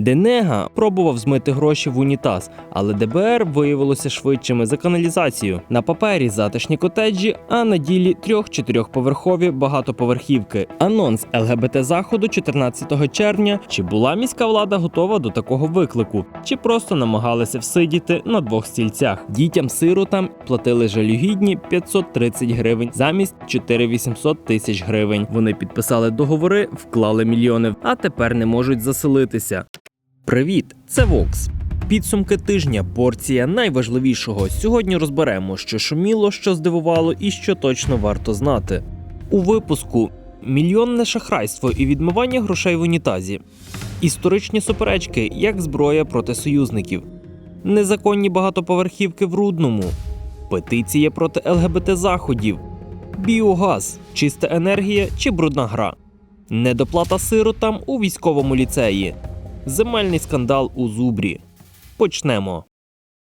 Денега пробував змити гроші в унітаз, але ДБР виявилося швидшими за каналізацію. На папері затишні котеджі, а на ділі трьох-чотирьохповерхові багатоповерхівки. Анонс ЛГБТ заходу 14 червня. Чи була міська влада готова до такого виклику, чи просто намагалися всидіти на двох стільцях? Дітям сиротам платили жалюгідні 530 гривень замість 4800 тисяч гривень. Вони підписали договори, вклали мільйони, а тепер не можуть заселитися. Привіт, це Вокс. Підсумки тижня, порція найважливішого. Сьогодні розберемо, що шуміло, що здивувало і що точно варто знати. У випуску мільйонне шахрайство і відмивання грошей в унітазі, історичні суперечки як зброя проти союзників, незаконні багатоповерхівки в Рудному, петиція проти ЛГБТ заходів, біогаз, чиста енергія чи брудна гра, недоплата сиротам у військовому ліцеї. Земельний скандал у Зубрі. Почнемо.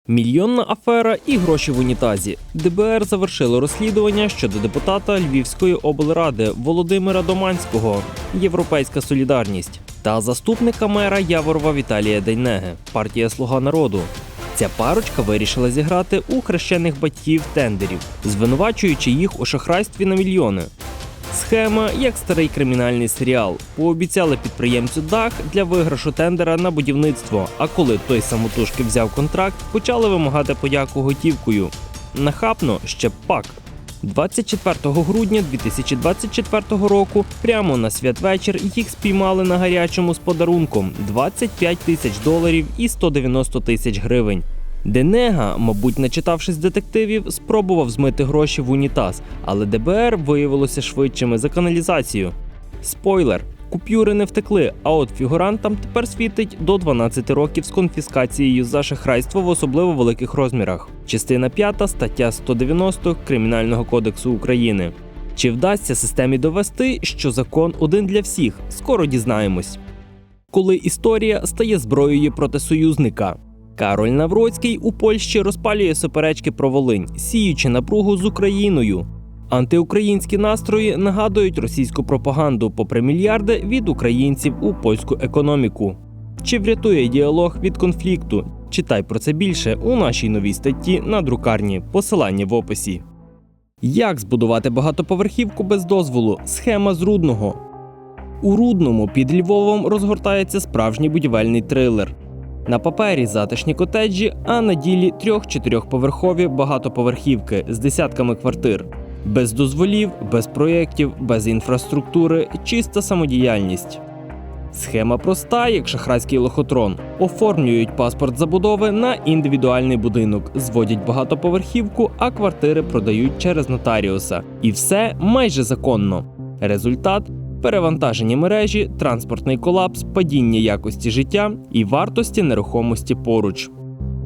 Мільйонна афера і гроші в унітазі. ДБР завершило розслідування щодо депутата Львівської облради Володимира Доманського, Європейська солідарність та заступника мера Яворова Віталія Дейнеге, партія Слуга народу. Ця парочка вирішила зіграти у хрещених батьків тендерів, звинувачуючи їх у шахрайстві на мільйони. Схема як старий кримінальний серіал. Пообіцяли підприємцю дах для виграшу тендера на будівництво. А коли той самотужки взяв контракт, почали вимагати подяку готівкою. Нахабно ще пак. 24 грудня 2024 року, прямо на святвечір, їх спіймали на гарячому з подарунком 25 тисяч доларів і 190 тисяч гривень. Денега, мабуть, начитавшись детективів, спробував змити гроші в унітаз, але ДБР виявилося швидшими за каналізацію. Спойлер: купюри не втекли, а от фігурантам тепер світить до 12 років з конфіскацією за шахрайство в особливо великих розмірах. Частина 5 стаття 190 Кримінального кодексу України. Чи вдасться системі довести, що закон один для всіх? Скоро дізнаємось. Коли історія стає зброєю проти союзника. Кароль Навроцький у Польщі розпалює суперечки про Волинь, сіючи напругу з Україною. Антиукраїнські настрої нагадують російську пропаганду попри мільярди від українців у польську економіку. Чи врятує діалог від конфлікту? Читай про це більше у нашій новій статті на друкарні. Посилання в описі. Як збудувати багатоповерхівку без дозволу? Схема з рудного. У рудному під Львовом розгортається справжній будівельний трилер. На папері затишні котеджі, а на ділі трьох-чотирьохповерхові багатоповерхівки з десятками квартир. Без дозволів, без проєктів, без інфраструктури, чиста самодіяльність. Схема проста, як шахрайський лохотрон. Оформлюють паспорт забудови на індивідуальний будинок, зводять багатоповерхівку, а квартири продають через нотаріуса. І все майже законно. Результат перевантажені мережі, транспортний колапс, падіння якості життя і вартості нерухомості поруч.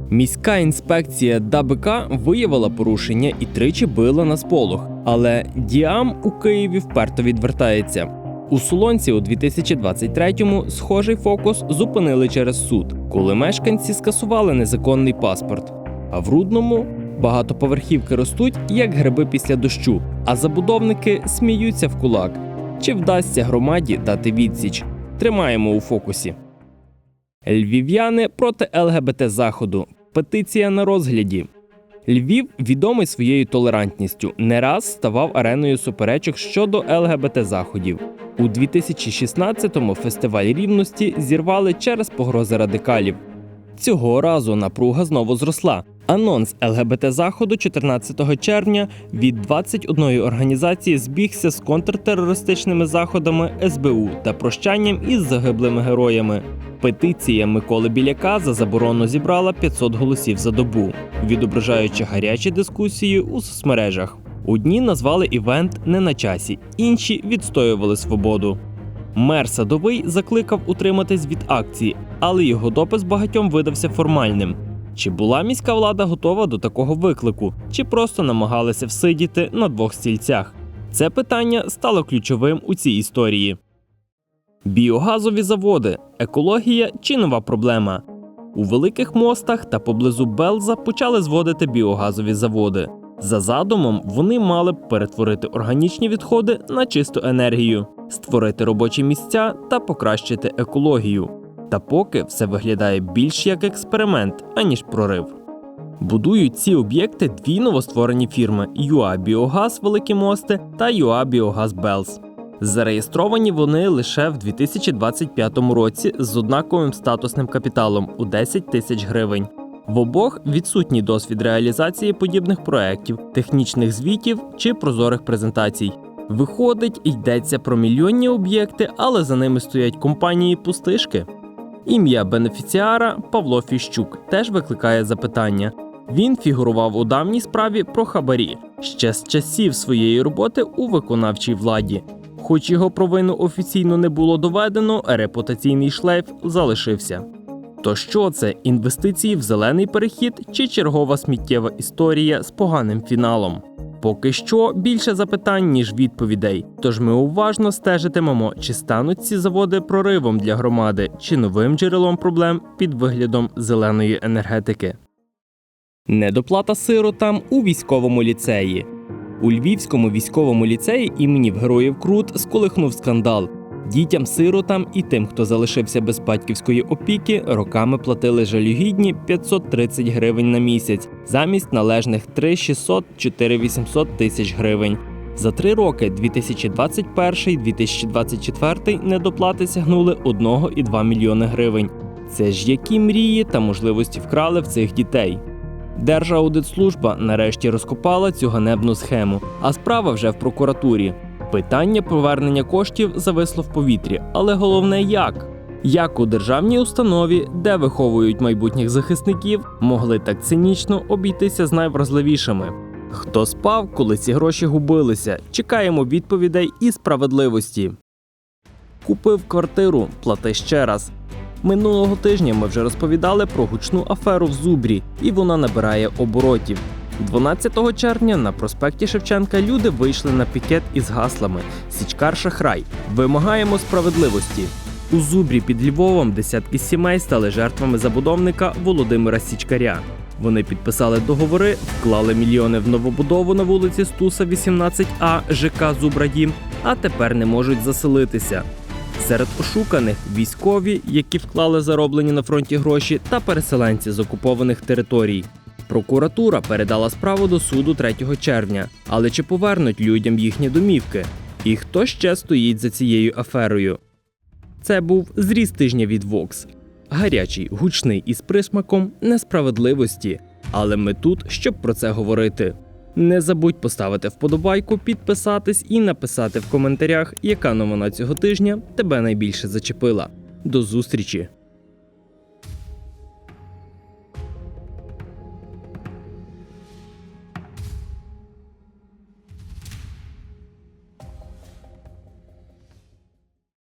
Міська інспекція ДАБК виявила порушення і тричі била на сполох, але Діам у Києві вперто відвертається. У Солонці у 2023-му схожий фокус зупинили через суд, коли мешканці скасували незаконний паспорт. А в Рудному багатоповерхівки ростуть як гриби після дощу, а забудовники сміються в кулак. Чи вдасться громаді дати відсіч? Тримаємо у фокусі. Львів'яни проти ЛГБТ заходу. Петиція на розгляді. Львів відомий своєю толерантністю, не раз ставав ареною суперечок щодо ЛГБТ заходів. У 2016-му фестиваль рівності зірвали через погрози радикалів. Цього разу напруга знову зросла. Анонс ЛГБТ заходу 14 червня від 21 організації збігся з контртерористичними заходами СБУ та прощанням із загиблими героями. Петиція Миколи Біляка за заборону зібрала 500 голосів за добу, відображаючи гарячі дискусії у соцмережах. Одні назвали івент не на часі, інші відстоювали свободу. Мер Садовий закликав утриматись від акції, але його допис багатьом видався формальним. Чи була міська влада готова до такого виклику, чи просто намагалися всидіти на двох стільцях? Це питання стало ключовим у цій історії. Біогазові заводи, екологія чи нова проблема. У великих мостах та поблизу Белза почали зводити біогазові заводи. За задумом, вони мали б перетворити органічні відходи на чисту енергію, створити робочі місця та покращити екологію. Та поки все виглядає більш як експеримент, аніж прорив. Будують ці об'єкти дві новостворені фірми UA Біогаз Великі Мости та UA Біогаз Белс. Зареєстровані вони лише в 2025 році з однаковим статусним капіталом у 10 тисяч гривень. В обох відсутній досвід реалізації подібних проєктів, технічних звітів чи прозорих презентацій. Виходить, йдеться про мільйонні об'єкти, але за ними стоять компанії пустишки. Ім'я бенефіціара Павло Фіщук теж викликає запитання. Він фігурував у давній справі про хабарі ще з часів своєї роботи у виконавчій владі. Хоч його провину офіційно не було доведено, репутаційний шлейф залишився. То що це інвестиції в зелений перехід чи чергова сміттєва історія з поганим фіналом? Поки що більше запитань, ніж відповідей. Тож ми уважно стежитимемо, чи стануть ці заводи проривом для громади, чи новим джерелом проблем під виглядом зеленої енергетики. Недоплата сиротам у військовому ліцеї. У Львівському військовому ліцеї імені в Героїв Крут сколихнув скандал. Дітям сиротам і тим, хто залишився без батьківської опіки, роками платили жалюгідні 530 гривень на місяць замість належних 3 600 4 800 тисяч гривень. За три роки 2021-2024 недоплати сягнули 1,2 мільйони гривень. Це ж які мрії та можливості вкрали в цих дітей. Держаудитслужба нарешті розкопала цю ганебну схему, а справа вже в прокуратурі. Питання повернення коштів зависло в повітрі, але головне як? Як у державній установі, де виховують майбутніх захисників, могли так цинічно обійтися з найвразливішими? Хто спав, коли ці гроші губилися? Чекаємо відповідей і справедливості. Купив квартиру, плати ще раз. Минулого тижня ми вже розповідали про гучну аферу в Зубрі, і вона набирає оборотів. 12 червня на проспекті Шевченка люди вийшли на пікет із гаслами Січкар Шахрай. Вимагаємо справедливості. У Зубрі під Львовом десятки сімей стали жертвами забудовника Володимира Січкаря. Вони підписали договори, вклали мільйони в новобудову на вулиці Стуса 18А ЖК Зубрадім, а тепер не можуть заселитися. Серед ошуканих військові, які вклали зароблені на фронті гроші, та переселенці з окупованих територій. Прокуратура передала справу до суду 3 червня, але чи повернуть людям їхні домівки? І хто ще стоїть за цією аферою? Це був зріз тижня від Vox. Гарячий, гучний і з присмаком несправедливості. Але ми тут, щоб про це говорити. Не забудь поставити вподобайку, підписатись і написати в коментарях, яка новина цього тижня тебе найбільше зачепила. До зустрічі!